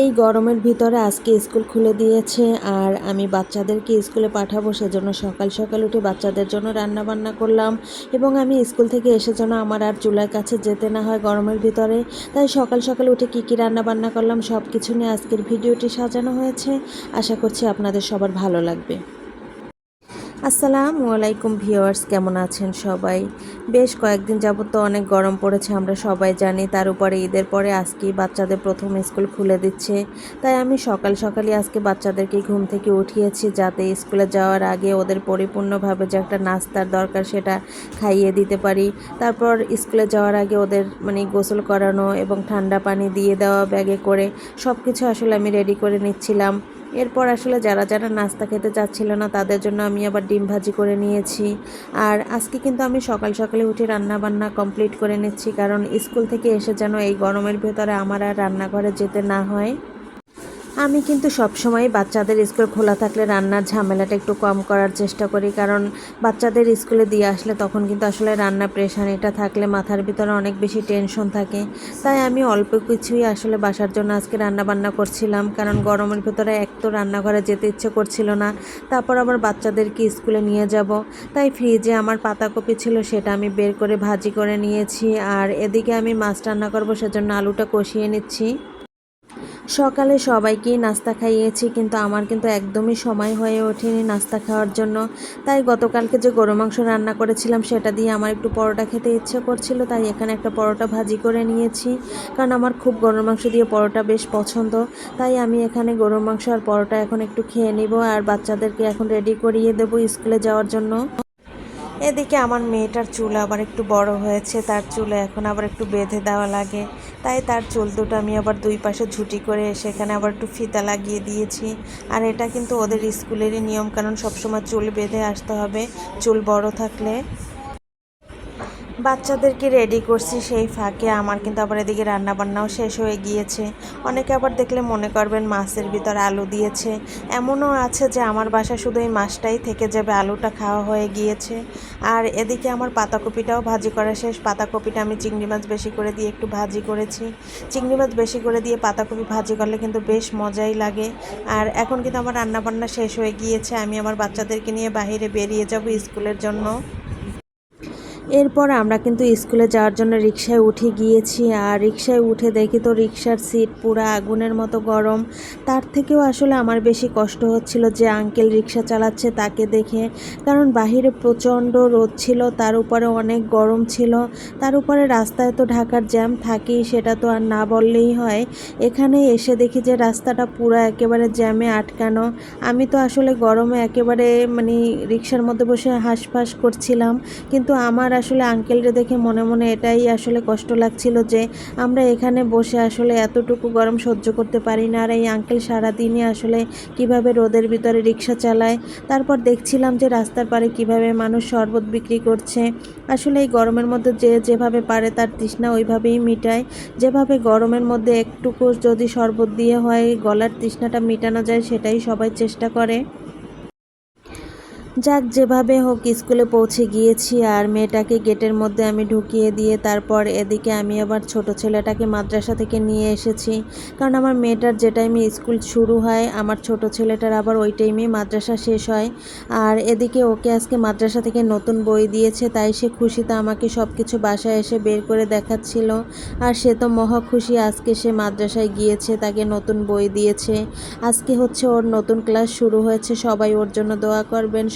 এই গরমের ভিতরে আজকে স্কুল খুলে দিয়েছে আর আমি বাচ্চাদেরকে স্কুলে পাঠাবো সেজন্য সকাল সকাল উঠে বাচ্চাদের জন্য রান্না বান্না করলাম এবং আমি স্কুল থেকে এসে যেন আমার আর চুলার কাছে যেতে না হয় গরমের ভিতরে। তাই সকাল সকাল উঠে কী কী রান্না বান্না করলাম সব কিছু নিয়ে আজকের ভিডিওটি সাজানো হয়েছে। আশা করছি আপনাদের সবার ভালো লাগবে। আসসালামু আলাইকুম ভিউয়ার্স, কেমন আছেন সবাই? বেশ কয়েকদিন যাবত তো অনেক গরম পড়েছে, আমরা সবাই জানি। তার উপরে ঈদের পরে আজকেই বাচ্চাদের প্রথম স্কুল খুলে দিচ্ছে। তাই আমি সকাল সকালই আজকে বাচ্চাদেরকে ঘুম থেকে উঠিয়েছি, যাতে স্কুলে যাওয়ার আগে ওদের পরিপূর্ণভাবে যে একটা নাস্তার দরকার সেটা খাইয়ে দিতে পারি। তারপর স্কুলে যাওয়ার আগে ওদের মানে গোসল করানো এবং ঠান্ডা পানি দিয়ে দেওয়া ব্যাগে করে সব কিছু আসলে আমি রেডি করে নিচ্ছিলাম। এরপর আসলে যারা যারা নাস্তা খেতে চাচ্ছিল না, তাদের জন্য আমি আবার ডিম ভাজি করে নিয়েছি। আর আজকে কিন্তু আমি সকাল সকালে উঠে রান্না বান্না কমপ্লিট করে নিচ্ছি, কারণ স্কুল থেকে এসে যেন এই গরমের ভেতরে আমার আর রান্নাঘরে যেতে না হয়। আমি কিন্তু সবসময় বাচ্চাদের স্কুল খোলা থাকলে রান্নার ঝামেলাটা একটু কম করার চেষ্টা করি, কারণ বাচ্চাদের স্কুলে দিয়ে আসলে তখন কিন্তু আসলে রান্না প্রেশানিটা থাকলে মাথার ভিতরে অনেক বেশি টেনশন থাকে। তাই আমি অল্প কিছুই আসলে বাসার জন্য আজকে রান্না বান্না করছিলাম, কারণ গরমের ভেতরে এক তো রান্নাঘরে যেতে ইচ্ছে করছিল না, তারপর আবার বাচ্চাদেরকে স্কুলে নিয়ে যাব। তাই ফ্রিজে আমার পাতাকপি ছিল সেটা আমি বের করে ভাজি করে নিয়েছি, আর এদিকে আমি মাছ রান্না করব সেজন্য আলুটা কষিয়ে নিচ্ছি। সকালে সবাইকেই নাস্তা খাইয়েছি, কিন্তু আমার কিন্তু একদমই সময় হয়ে ওঠেনি নাস্তা খাওয়ার জন্য। তাই গতকালকে যে গরু মাংস রান্না করেছিলাম, সেটা দিয়ে আমার একটু পরোটা খেতে ইচ্ছে করছিল, তাই এখানে একটা পরোটা ভাজি করে নিয়েছি। কারণ আমার খুব গরুর মাংস দিয়ে পরোটা বেশ পছন্দ, তাই আমি এখানে গরুর মাংস আর পরোটা এখন একটু খেয়ে নিব, আর বাচ্চাদেরকে এখন রেডি করিয়ে দেবো স্কুলে যাওয়ার জন্য। এদিকে আমার মেয়েটার চুল আবার একটু বড় হয়েছে, তার চুলে এখন আবার একটু বেঁধে দেওয়া লাগে। তাই তার চুল দুটো আমি আবার দুই পাশে ঝুটি করে সেখানে আবার একটু ফিতা লাগিয়ে দিয়েছি। আর এটা কিন্তু ওদের স্কুলেরই নিয়ম কারণ সবসময় চুল বেঁধে আসতে হবে। চুল বড় থাকলে বাচ্চাদেরকে রেডি করছি সেই ফাঁকে। আমার কিন্তু আবার এদিকে রান্না বান্নাও শেষ হয়ে গিয়েছে। অনেকে আবার দেখলে মনে করবেন মাছের ভিতর আলু দিয়েছে। এমনও আছে যে আমার বাসা শুধু এই মাছটাই থেকে যাবে, আলুটা খাওয়া হয়ে গিয়েছে। আর এদিকে আমার পাতাকপিটাও ভাজি করা শেষ। পাতাকপিটা আমি চিংড়ি মাছ বেশি করে দিয়ে একটু ভাজি করেছি। চিংড়ি মাছ বেশি করে দিয়ে পাতাকপি ভাজি করলে কিন্তু বেশ মজাই লাগে। আর এখন কিন্তু আমার রান্না বান্না শেষ হয়ে গিয়েছে। আমি আমার বাচ্চাদেরকে নিয়ে বাইরে বেরিয়ে যাব স্কুলের জন্য। এরপর আমরা কিন্তু স্কুলে যাওয়ার জন্য রিক্সায় উঠে গিয়েছি আর রিক্সায় উঠে দেখি তো রিক্সার সিট পুরো আগুনের মতো গরম। তার থেকেও আসলে আমার বেশি কষ্ট হচ্ছিল যে আঙ্কেল রিক্সা চালাচ্ছে তাকে দেখে, কারণ বাহিরে প্রচণ্ড রোদ ছিল, তার উপরে অনেক গরম ছিল। তার উপরে রাস্তায় তো ঢাকার জ্যাম থাকেই, সেটা তো আর না বললেই হয়। এখানে এসে দেখি যে রাস্তাটা পুরো একেবারে জ্যামে আটকানো। আমি তো আসলে গরমে একেবারে মানে রিক্সার মধ্যে বসে হাঁসফাঁস করছিলাম, কিন্তু আমার আসলে আঙ্কেলরে দেখে মনে মনে এটাই আসলে কষ্ট লাগছিল যে আমরা এখানে বসে আসলে এতটুকু গরম সহ্য করতে পারি না। আর এই আঙ্কেল সারাদিনই আসলে কীভাবে রোদের ভিতরে রিক্সা চালায়, তারপর দেখছিলাম যে রাস্তার পারে কীভাবে মানুষ শরবত বিক্রি করছে। আসলে এই গরমের মধ্যে যে যেভাবে পারে তার তৃষ্ণা ওইভাবেই মিটায়। যেভাবে গরমের মধ্যে একটুকু যদি শরবত দিয়ে হয়, গলার তৃষ্ণাটা মেটানো যায়, সেটাই সবাই চেষ্টা করে। যাক, যেভাবে হোক, স্কুলে পৌঁছে গিয়েছি আর মেয়েটাকে গেটের মধ্যে আমি ঢুকিয়ে দিয়ে তারপর এদিকে আমি আবার ছোট ছেলেটাকে মাদ্রাসা থেকে নিয়ে এসেছি। কারণ আমার মেয়েটার যে টাইমে স্কুল শুরু হয়, আমার ছোট ছেলেটার আবার ওই টাইমে মাদ্রাসা শেষ হয়। আর এদিকে ওকে আজকে মাদ্রাসা থেকে নতুন বই দিয়েছে, তাই সে খুশিতে আমাকে সব কিছু বাসায় এসে বের করে দেখাচ্ছিল। আর সে তো মহা খুশি, আজকে সে মাদ্রাসায় গিয়েছে, তাকে নতুন বই দিয়েছে। আজকে হচ্ছে ওর নতুন ক্লাস শুরু হয়েছে, সবাই ওর জন্য দোয়া করবেন